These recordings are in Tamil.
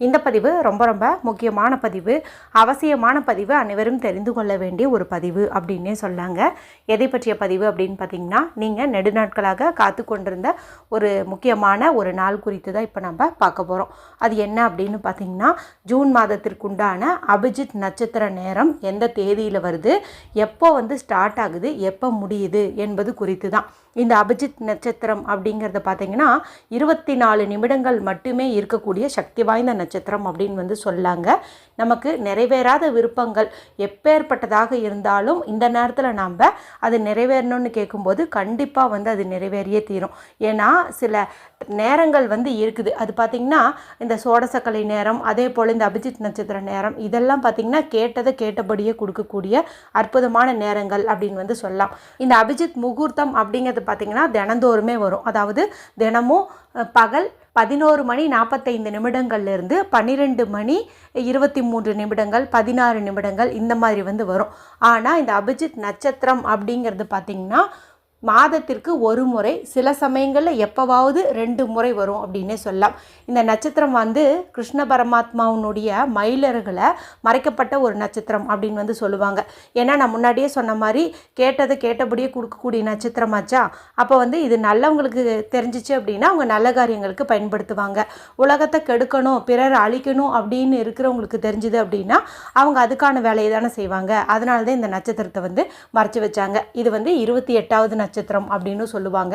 இந்த பதிவு ரொம்ப ரொம்ப முக்கியமான பதிவு. அவசியமான பதிவு அனைவரும் தெரிந்து கொள்ள வேண்டிய ஒரு பதிவு அப்படின்னே சொல்லாங்க. எதை பற்றிய பதிவு அப்படின்னு பார்த்தீங்கன்னா நீங்கள் நெடுநாட்களாக காத்து கொண்டிருந்த ஒரு முக்கியமான ஒரு நாள் குறித்து தான் இப்போ நம்ம பார்க்க போகிறோம் அது என்ன அப்படின்னு பார்த்தீங்கன்னா ஜூன் மாதத்திற்குண்டான அபிஜித் நட்சத்திர நேரம் எந்த தேதியில் வருது எப்போ வந்து ஸ்டார்ட் ஆகுது எப்போ முடியுது என்பது குறித்து தான். இந்த அபிஜித் நட்சத்திரம் அப்படிங்கிறத பார்த்தீங்கன்னா இருபத்தி நாலு நிமிடங்கள் மட்டுமே இருக்கக்கூடிய சக்தி வாய்ந்த நட்சத்திரம் அப்படின்னு வந்து சொல்லாங்க. நமக்கு நிறைவேறாத விருப்பங்கள் எப்பேற்பட்டதாக இருந்தாலும் இந்த நேரத்தில் நாம் அது நிறைவேறணும்னு கேட்கும்போது கண்டிப்பாக வந்து அது நிறைவேறியே தீரும். ஏன்னா சில நேரங்கள் வந்து இருக்குது. அது பார்த்திங்கன்னா இந்த சோடசக்கலை நேரம் அதே போல் இந்த அபிஜித் நட்சத்திர நேரம் இதெல்லாம் பார்த்திங்கன்னா கேட்டதை கேட்டபடியே கொடுக்கக்கூடிய அற்புதமான நேரங்கள் அப்படின்னு வந்து சொல்லலாம். இந்த அபிஜித் முகூர்த்தம் அப்படிங்கிறது பார்த்திங்கன்னா தினந்தோறுமே வரும். அதாவது தினமும் பகல் பதினோரு மணி நாற்பத்தைந்து நிமிடங்கள்லேருந்து பன்னிரெண்டு மணி இருபத்தி மூன்று நிமிடங்கள் பதினாறு நிமிடங்கள் இந்த மாதிரி வந்து வரும். ஆனால் இந்த அபிஜித் நட்சத்திரம் அப்படிங்கிறது பார்த்திங்கன்னா மாதத்திற்கு ஒரு முறை சில சமயங்களில் எப்போவாவது ரெண்டு முறை வரும் அப்படின்னே சொல்லலாம். இந்த நட்சத்திரம் வந்து கிருஷ்ண பரமாத்மாவுனுடைய மயிலர்களை மறைக்கப்பட்ட ஒரு நட்சத்திரம் அப்படின்னு வந்து சொல்லுவாங்க. ஏன்னா நான் முன்னாடியே சொன்ன மாதிரி கேட்டதை கேட்டபடியே கொடுக்கக்கூடிய நட்சத்திரமாச்சா? அப்போ வந்து இது நல்லவங்களுக்கு தெரிஞ்சிச்சு அப்படின்னா அவங்க நல்ல காரியங்களுக்கு பயன்படுத்துவாங்க. உலகத்தை கெடுக்கணும் பிறர் அழிக்கணும் அப்படின்னு இருக்கிறவங்களுக்கு தெரிஞ்சுது அப்படின்னா அவங்க அதுக்கான வேலையை தானே செய்வாங்க. அதனால தான் இந்த நட்சத்திரத்தை வந்து மறைச்சி வச்சாங்க. இது வந்து இருபத்தி எட்டாவது நட்சத்திரம். நட்சத்திரம் அப்படின்னு சொல்லுவாங்க.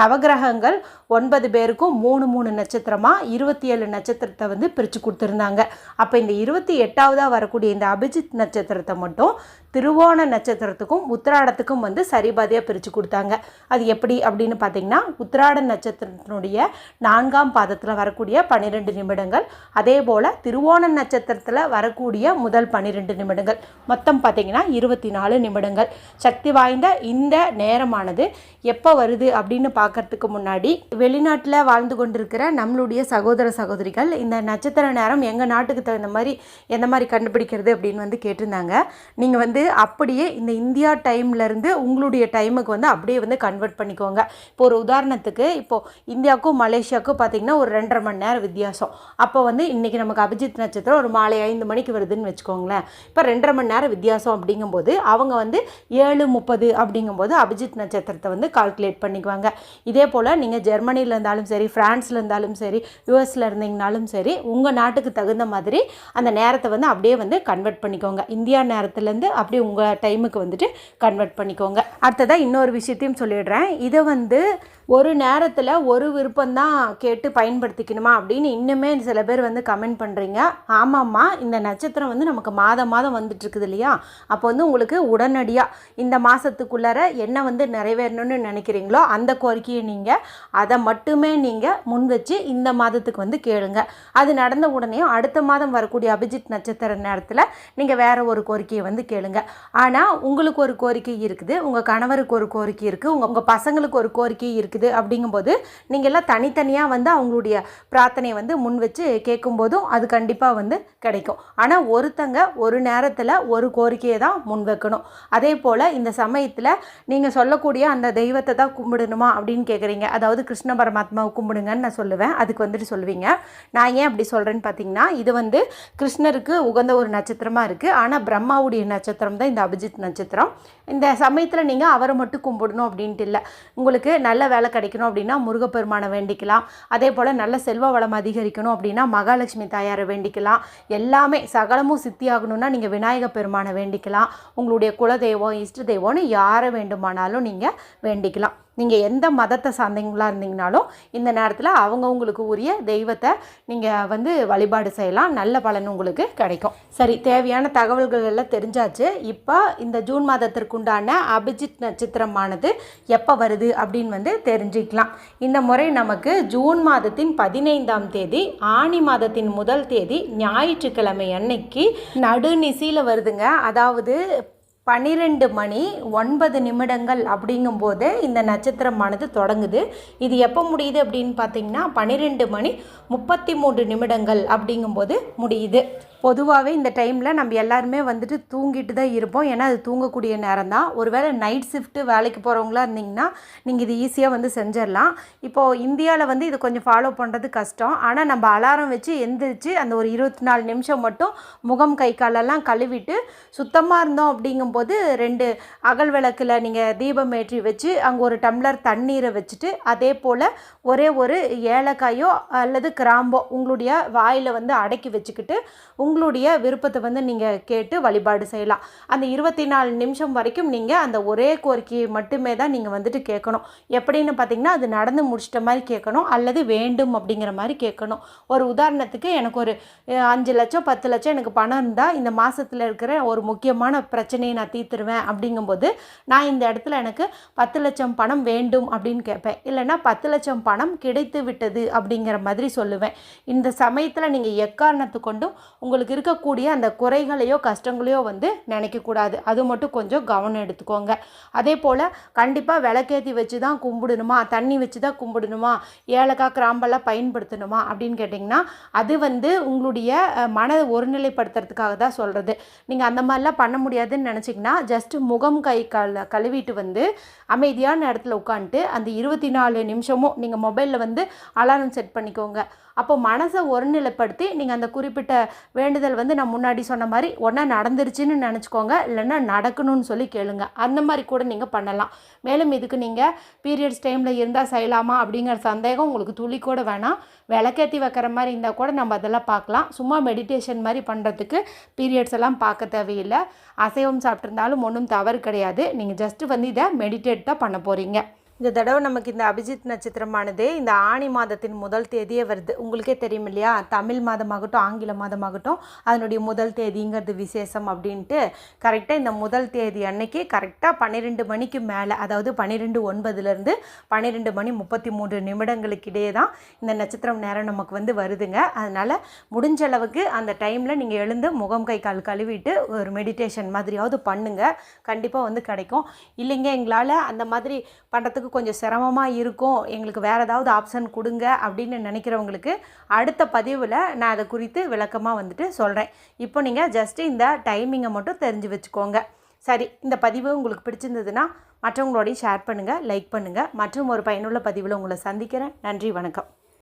நவகிரகங்கள் ஒன்பது பேருக்கும் மூணு மூணு நட்சத்திரமாக இருபத்தி ஏழு நட்சத்திரத்தை வந்து பிரித்து கொடுத்துருந்தாங்க. அப்போ இந்த இருபத்தி எட்டாவதாக வரக்கூடிய இந்த அபிஜித் நட்சத்திரத்தை மட்டும் திருவோண நட்சத்திரத்துக்கும் உத்திராடத்துக்கும் வந்து சரிபாதியாக பிரித்து கொடுத்தாங்க. அது எப்படி அப்படின்னு பார்த்தீங்கன்னா உத்திராட நட்சத்திரத்தினுடைய நான்காம் பாதத்தில் வரக்கூடிய பன்னிரெண்டு நிமிடங்கள் அதே போல் திருவோண நட்சத்திரத்தில் வரக்கூடிய முதல் பன்னிரெண்டு நிமிடங்கள் மொத்தம் பார்த்தீங்கன்னா இருபத்தி நாலு நிமிடங்கள். சக்தி வாய்ந்த இந்த நேரமானது எப்போ வருது அப்படின்னு பார்க்கறதுக்கு முன்னாடி வெளிநாட்டில் வாழ்ந்து கொண்டிருக்கிற நம்மளுடைய சகோதர சகோதரிகள் இந்த நட்சத்திர நேரம் எங்கள் நாட்டுக்கு தகுந்த மாதிரி எந்த மாதிரி கண்டுபிடிக்கிறது அப்படின்னு வந்து கேட்டிருந்தாங்க. நீங்கள் வந்து அப்படியே இந்த இந்தியா டைம்லேருந்து உங்களுடைய டைமுக்கு வந்து அப்படியே வந்து கன்வெர்ட் பண்ணிக்கோங்க. இப்போ ஒரு உதாரணத்துக்கு இப்போது இந்தியாவுக்கும் மலேசியாவுக்கும் பார்த்தீங்கன்னா ஒரு ரெண்டரை மணி நேரம் வித்தியாசம். அப்போ வந்து இன்றைக்கி நமக்கு அபிஜித் நட்சத்திரம் ஒரு மாலை ஐந்து மணிக்கு வருதுன்னு வச்சுக்கோங்களேன். இப்போ ரெண்டரை மணி நேரம் வித்தியாசம் அப்படிங்கும்போது அவங்க வந்து ஏழு முப்பது அப்படிங்கும்போது அபிஜித் நட்சத்திரத்தை வந்து கால்குலேட் பண்ணிக்குவாங்க. இதே போல் நீங்கள் ஜெர்மனியில் இருந்தாலும் சரி ஃப்ரான்ஸில் இருந்தாலும் சரி யூஎஸில் இருந்தீங்கனாலும் சரி உங்கள் நாட்டுக்கு தகுந்த மாதிரி அந்த நேரத்தை வந்து அப்படியே வந்து கன்வெர்ட் பண்ணிக்கோங்க. இந்தியா நேரத்துலேருந்து அப்படி உங்கள் டைமுக்கு வந்துட்டு கன்வெர்ட் பண்ணிக்கோங்க. அடுத்ததாக இன்னொரு விஷயத்தையும் சொல்லிடுறேன். இதை வந்து ஒரு நேரத்தில் ஒரு விருப்பம்தான் கேட்டு பயன்படுத்திக்கணுமா அப்படின்னு இன்னுமே சில பேர் வந்து கமெண்ட் பண்ணுறீங்க ஆமாம்மா இந்த நட்சத்திரம் வந்து நமக்கு மாதம் மாதம் வந்துட்டுருக்குது இல்லையா? அப்போ வந்து உங்களுக்கு உடனடியாக இந்த மாதத்துக்குள்ளார என்ன வந்து நிறைவேறணும்னு நினைக்கிறீங்களோ அந்த கோரிக்கையை நீங்கள் அதை மட்டுமே நீங்கள் முன் வச்சு இந்த மாதத்துக்கு வந்து கேளுங்க. அது நடந்த உடனே அடுத்த மாதம் வரக்கூடிய அபிஜித் நட்சத்திர நேரத்தில் நீங்கள் வேறு ஒரு கோரிக்கையை வந்து கேளுங்க. ஆனால் உங்களுக்கு ஒரு கோரிக்கை இருக்குது உங்கள் கணவருக்கு ஒரு கோரிக்கை இருக்குது உங்கள் உங்கள் பசங்களுக்கு ஒரு கோரிக்கை இருக்குது. அப்படிங்கும்போது நீங்கள் எல்லாம் தனித்தனியாக வந்து அவங்களுடைய பிரார்த்தனையை வந்து முன் வச்சு கேட்கும்போதும் அது கண்டிப்பாக வந்து கிடைக்கும். ஆனால் ஒருத்தங்க ஒரு நேரத்தில் ஒரு கோரிக்கையை தான் முன் வைக்கணும். அதே போல் இந்த சமயத்தில் நீங்கள் சொல்லக்கூடிய அந்த தெய்வத்தை தான் கும்பிடணுமா அப்படின்னு கேட்குறீங்க அதாவது கிருஷ்ண பரமாத்மாவை கும்பிடுங்கன்னு நான் சொல்லுவேன். அதுக்கு வந்துட்டு சொல்லுவீங்க. நான் ஏன் அப்படி சொல்கிறேன்னு பார்த்தீங்கன்னா இது வந்து கிருஷ்ணருக்கு உகந்த ஒரு நட்சத்திரமாக இருக்குது ஆனால் பிரம்மாவுடைய நட்சத்திரம் தான் இந்த அபிஜித் நட்சத்திரம். இந்த சமயத்தில் நீங்கள் அவரை மட்டும் கும்பிடணும் அப்படின்ட்டு இல்லை. உங்களுக்கு நல்ல வேலை கிடைக்கணும் அப்படின்னா முருகப்பெருமானை வேண்டிக்கலாம். அதே போல் நல்ல செல்வ வளம் அதிகரிக்கணும் அப்படின்னா மகாலட்சுமி தாயாரை வேண்டிக்கலாம். எல்லாமே சகலமும் சித்தியாகணும்னா நீங்கள் விநாயக பெருமானை வேண்டிக்கலாம். உங்களுடைய குலதெய்வம் இஷ்ட தெய்வம்னு யாரை வேண்டுமானாலும் நீங்கள் வேண்டிக்கலாம். நீங்கள் எந்த மதத்தை சார்ந்தீங்களா இருந்தீங்கனாலும் இந்த நேரத்தில் அவங்கவுங்களுக்கு உரிய தெய்வத்தை நீங்கள் வந்து வழிபாடு செய்யலாம். நல்ல பலன் உங்களுக்கு கிடைக்கும். சரி தேவையான தகவல்கள் எல்லாம் தெரிஞ்சாச்சு. இப்போ இந்த ஜூன் மாதத்திற்குண்டான அபிஜித் நட்சத்திரமானது எப்போ வருது அப்படின்னு வந்து தெரிஞ்சுக்கலாம். இந்த முறை நமக்கு ஜூன் மாதத்தின் பதினைந்தாம் தேதி ஆனி மாதத்தின் முதல் தேதி ஞாயிற்றுக்கிழமை அன்னைக்கு நடுநிசியில் வருதுங்க. அதாவது பன்னிரெண்டு மணி ஒன்பது நிமிடங்கள் அப்படிங்கும்போது இந்த நட்சத்திரமானது தொடங்குது. இது எப்போ முடியுது அப்படின்னு பார்த்தீங்கன்னா பன்னிரெண்டு மணி முப்பத்தி மூன்று நிமிடங்கள் அப்படிங்கும்போது முடியுது. பொதுவாகவே இந்த டைமில் நம்ம எல்லாருமே வந்துட்டு தூங்கிட்டு தான் இருப்போம். ஏன்னா அது தூங்கக்கூடிய நேரம் தான் ஒருவேளை நைட் ஷிஃப்ட்டு வேலைக்கு போகிறவங்களா இருந்தீங்கன்னா நீங்கள் இது ஈஸியாக வந்து செஞ்சிடலாம். இப்போது இந்தியாவில் வந்து இது கொஞ்சம் ஃபாலோ பண்ணுறது கஷ்டம். ஆனால் நம்ம அலாரம் வச்சு எந்திரிச்சு அந்த ஒரு இருபத்தி நாலு நிமிஷம் மட்டும் முகம் கை காலெல்லாம் கழுவிட்டு சுத்தமாக இருந்தோம் அப்படிங்கும்போது ரெண்டு அகல் விளக்கில் நீங்கள் தீபம் ஏற்றி வச்சு அங்கே ஒரு டம்ளர் தண்ணீரை வச்சுட்டு அதே போல் ஒரே ஒரு ஏலக்காயோ அல்லது கிராம்போ உங்களுடைய வாயில் வந்து அடக்கி வச்சுக்கிட்டு உங்களுடைய விருப்பத்தை வந்து நீங்கள் கேட்டு வழிபாடு செய்யலாம். அந்த இருபத்தி நாலு நிமிஷம் வரைக்கும் நீங்கள் அந்த ஒரே கோரிக்கையை மட்டுமே தான் நீங்கள் வந்துட்டு கேட்கணும். எப்படின்னு பார்த்தீங்கன்னா அது நடந்து முடிச்சிட்ட மாதிரி கேட்கணும் அல்லது வேண்டும் அப்படிங்கிற மாதிரி கேட்கணும். ஒரு உதாரணத்துக்கு எனக்கு ஒரு அஞ்சு லட்சம் பத்து லட்சம் எனக்கு பணம் இருந்தால் இந்த மாதத்தில் இருக்கிற ஒரு முக்கியமான பிரச்சனையை நான் தீர்த்துருவேன் அப்படிங்கும்போது நான் இந்த இடத்துல எனக்கு பத்து லட்சம் பணம் வேண்டும் அப்படின்னு கேட்பேன். இல்லைன்னா பத்து லட்சம் பணம் கிடைத்து விட்டது அப்படிங்கிற மாதிரி சொல்லுவேன். இந்த சமயத்தில் நீங்கள் எக்காரணத்து கொண்டும் உங்களுக்கு இருக்கக்கூடிய அந்த குறைகளையோ கஷ்டங்களையோ வந்து நினைக்கக்கூடாது. அது மட்டும் கொஞ்சம் கவனம் எடுத்துக்கோங்க. அதே போல் கண்டிப்பாக விளக்கேற்றி வச்சு தான் கும்பிடணுமா? தண்ணி வச்சு தான் கும்பிடணுமா? ஏலக்காய் கிராம்பெல்லாம் பயன்படுத்தணுமா? அப்படின்னு கேட்டிங்கன்னா அது வந்து உங்களுடைய மன ஒருநிலைப்படுத்துறதுக்காக தான் சொல்கிறது நீங்கள் அந்த மாதிரிலாம் பண்ண முடியாதுன்னு நினச்சிங்கன்னா ஜஸ்ட்டு முகம் கை கால் கழுவிட்டு வந்து அமைதியான இடத்துல உட்காந்துட்டு அந்த இருபத்தி நாலு நிமிஷமும் நீங்கள் மொபைலில் வந்து அலாரம் செட் பண்ணிக்கோங்க. அப்போ மனசை ஒருநிலைப்படுத்தி நீங்கள் அந்த குறிப்பிட்ட வேண்டுதல் வந்து நான் முன்னாடி சொன்ன மாதிரி ஒன்றா நடந்துருச்சுன்னு நினச்சிக்கோங்க இல்லைன்னா நடக்கணும்னு சொல்லி கேளுங்க. அந்த மாதிரி கூட நீங்கள் பண்ணலாம். மேலும் இதுக்கு நீங்கள் பீரியட்ஸ் டைமில் இருந்தால் செய்யலாமா அப்படிங்கிற சந்தேகம் உங்களுக்கு துளி கூட வேணாம். விளக்கேற்றி வைக்கிற மாதிரி இருந்தால் கூட நம்ம அதெல்லாம் பார்க்கலாம். சும்மா மெடிடேஷன் மாதிரி பண்ணுறதுக்கு பீரியட்ஸ் எல்லாம் பார்க்க தேவையில்லை. அசைவம் சாப்பிட்ருந்தாலும் ஒன்றும் தவறு கிடையாது. நீங்கள் ஜஸ்ட்டு வந்து இதை மெடிடேட் தான் பண்ண போகிறீங்க இந்த தடவை நமக்கு இந்த அபிஜித் நட்சத்திரமானது இந்த ஆணி மாதத்தின் முதல் தேதியே வருது. உங்களுக்கே தெரியும் இல்லையா? தமிழ் மாதமாகட்டும் ஆங்கில மாதமாகட்டும் அதனுடைய முதல் தேதிங்கிறது விசேஷம் அப்படின்ட்டு. கரெக்டாக இந்த முதல் தேதி அன்னைக்கு கரெக்டாக பன்னிரெண்டு மணிக்கு மேலே அதாவது பன்னிரெண்டு ஒன்பதுலேருந்து பன்னிரெண்டு மணி முப்பத்தி மூன்று நிமிடங்களுக்கு இடையே தான் இந்த நட்சத்திரம் நேரம் நமக்கு வந்து வருதுங்க. அதனால் முடிஞ்ச அளவுக்கு அந்த டைமில் நீங்கள் எழுந்து முகம் கை கால் கழுவிட்டு ஒரு மெடிடேஷன் மாதிரியாவது பண்ணுங்கள் கண்டிப்பாக வந்து கிடைக்கும். இல்லைங்க எங்களால் அந்த மாதிரி பண்ணுறதுக்கு கொஞ்சம் சிரமமாக இருக்கும். எங்களுக்கு வேறு ஏதாவது ஆப்ஷன் கொடுங்க அப்படின்னு நினைக்கிறவங்களுக்கு அடுத்த பதிவில் நான் அதை குறித்து விளக்கமாக வந்துட்டு சொல்கிறேன் இப்போ நீங்கள் ஜஸ்ட்டு இந்த டைமிங்கை மட்டும் தெரிஞ்சு வச்சுக்கோங்க. சரி இந்த பதிவு உங்களுக்கு பிடிச்சிருந்ததுன்னா மற்றவங்களோடையும் ஷேர் பண்ணுங்கள் லைக் பண்ணுங்கள் மற்றும் ஒரு பயனுள்ள பதிவில் உங்களை சந்திக்கிறேன். நன்றி வணக்கம்.